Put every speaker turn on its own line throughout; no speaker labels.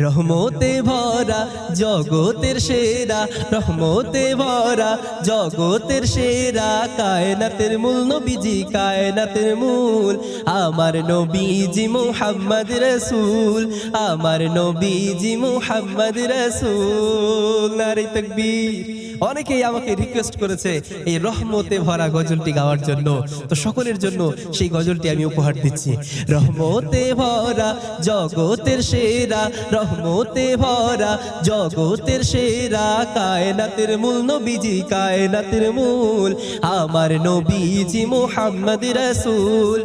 রহমতে ভরা জগতের সেরা, রহমতে ভরা জগতের সেরা, কায়নাতের মূল নবীজি, কায়নাতের মূল। আমার নবীজি মুহাম্মদ রসুল, আমার নবীজি মুহাম্মদ রসুল। নারী তকবীর। অনেকেই আমাকে রিকোয়েস্ট করেছে এই রহমতে ভরা গজলটি গাওয়ার জন্য। তো সকলের জন্য সেই গজলটি আমি উপহার দিচ্ছি। রহমতে ভরা জগতের সেরা, রহমতে ভরা জগতের সেরা, কায়নাতের মূল নবীজি, কায়নাতের মূল। আমার নবীজি মুহাম্মদ রাসূল,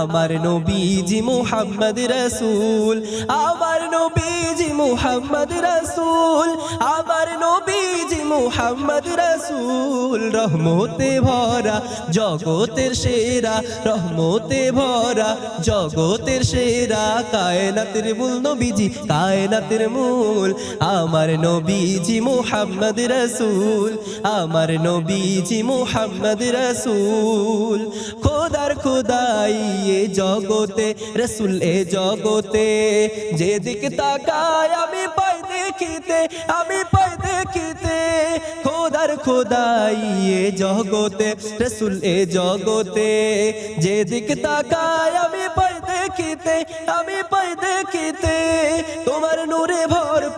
আমার নবীজি মুহাম্মদ রাসূল। আমার নবীজি মুহাম্মদ রাসূল, আমার নবীজি মুহাম্মদ রাসূল, রহমতে ভরা, জগতের সেরা, রহমতে ভরা, জগতের সেরা, কায়নাতের মূল নবীজি, কায়নাতের মূল, আমার নবীজি মুহাম্মদ রসুল, আমার নবীজি মুহাম্মদ রসুল। খোদার খোদাই এ জগতে, রসুল এ জগতে, যেদিকে তাকায় আমি পাই দেখিতে, আমি পাই দেখিতে, খোদার খোদাই এ জগতে, রসুল এ জগতে। যেদিকে তাকায় আমি পাই দেখিতে, আমি পাই দেখিতে, তোমার নূরে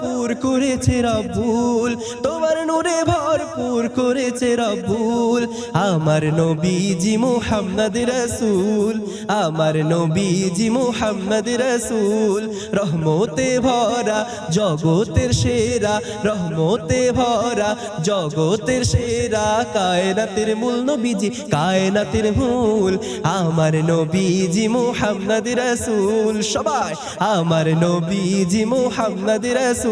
ভরপুর করেছে রব্বুল। তোমার নূরে ভরপুর করেছে রব্বুল। আমার নবীজি মুহাম্মদ রাসূল। আমার নবীজি মুহাম্মদ রাসূল। রহমতে ভরা জগতের সেরা। রহমতে ভরা জগতের সেরা। কায়নাতের মূল নবীজি, কায়নাতের মূল। আমার নবীজি মুহাম্মদ রাসূল। সবাই, আমার নবীজি মুহাম্মদ রাসূল।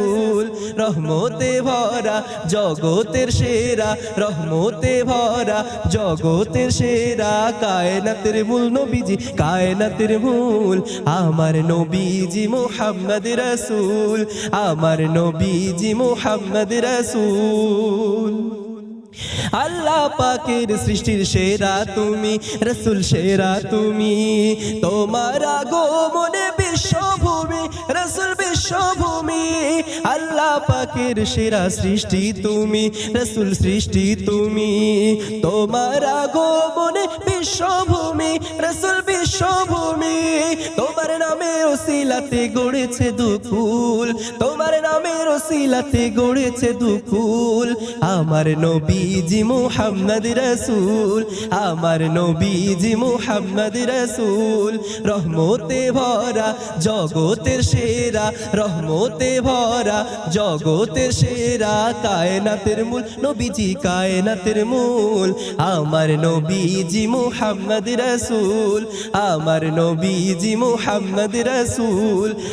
রহমতে ভরা, জগতের সেরা, রহমতে ভরা, জগতের সেরা, কায়নাতের মূল নবীজি, কায়নাতের মূল, আমার নবীজি মুহাম্মদ রাসূল, আমার নবীজি মুহাম্মদ রাসূল। আল্লাহ পাকের সৃষ্টির সেরা তুমি, রসুল সেরা তুমি, তোমার আগমনে বিশ্বভূমি, রসুল বিশ্বভূমি আল্লাহ পাকের সেরা সৃষ্টি তুমি রসুল সৃষ্টি তুমি। তোমার আগমনে বিশ্বভূমি রসুল বিশ্বভূমি। ওসিলাতে গড়েছে দুকুল তোমার নামের ওসিলাতে গড়েছে দুকুল আমার নবীজি মুহাম্মদ রাসূল, আমার নবীজি মুহাম্মদ রাসূল। রহমতে ভরা জগতের সেরা, রহমতে ভরা জগতের সেরা। কায়নাতের মূল, নবীজি কায়নাতের মূল। আমার নবীজি মুহাম্মদ রাসূল, আমার নবীজি মুহাম্মদ রাসূল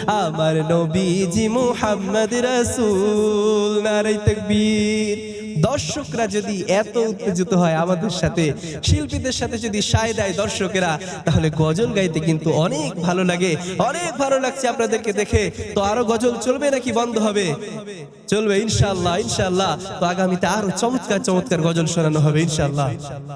আমার নবীজি মুহাম্মদ রাসূল। নারে তাকবীর। দর্শকরা যদি এত উত্তেজিত হয় আমাদের সাথে, শিল্পীদের সাথে যদি সায় দেয় দর্শকেরা, তাহলে গজল গাইতে কিন্তু অনেক ভালো লাগে। অনেক ভালো লাগছে আপনাদেরকে দেখে। তো আরও গজল চলবে নাকি বন্ধ হবে? চলবে ইনশাল্লাহ ইনশাল্লাহ তো আগামীতে আরও চমৎকার চমৎকার গজল শোনানো হবে ইনশাল্লাহ